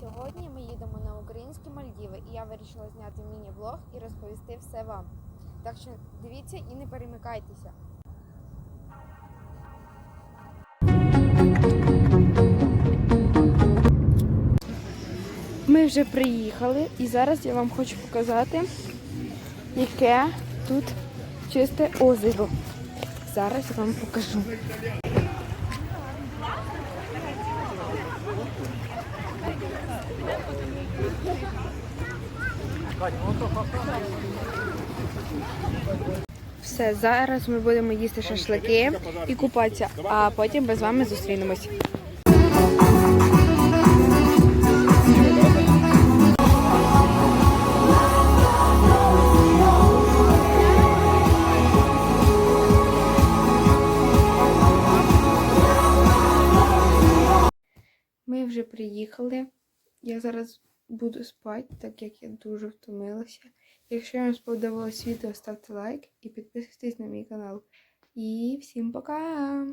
Сьогодні ми їдемо на українські Мальдіви, і я вирішила зняти міні-влог і розповісти все вам. Так що дивіться і не перемикайтеся. Ми вже приїхали і зараз я вам хочу показати, яке тут чисте озеро. Зараз я вам покажу. Все, зараз ми будемо їсти шашлики і купатися, а потім ми з вами зустрінемось. Ми вже приїхали. Я зараз буду спати, так як я дуже втомилася. Якщо вам сподобалось відео, ставте лайк і підписуйтесь на мій канал. І всім пока!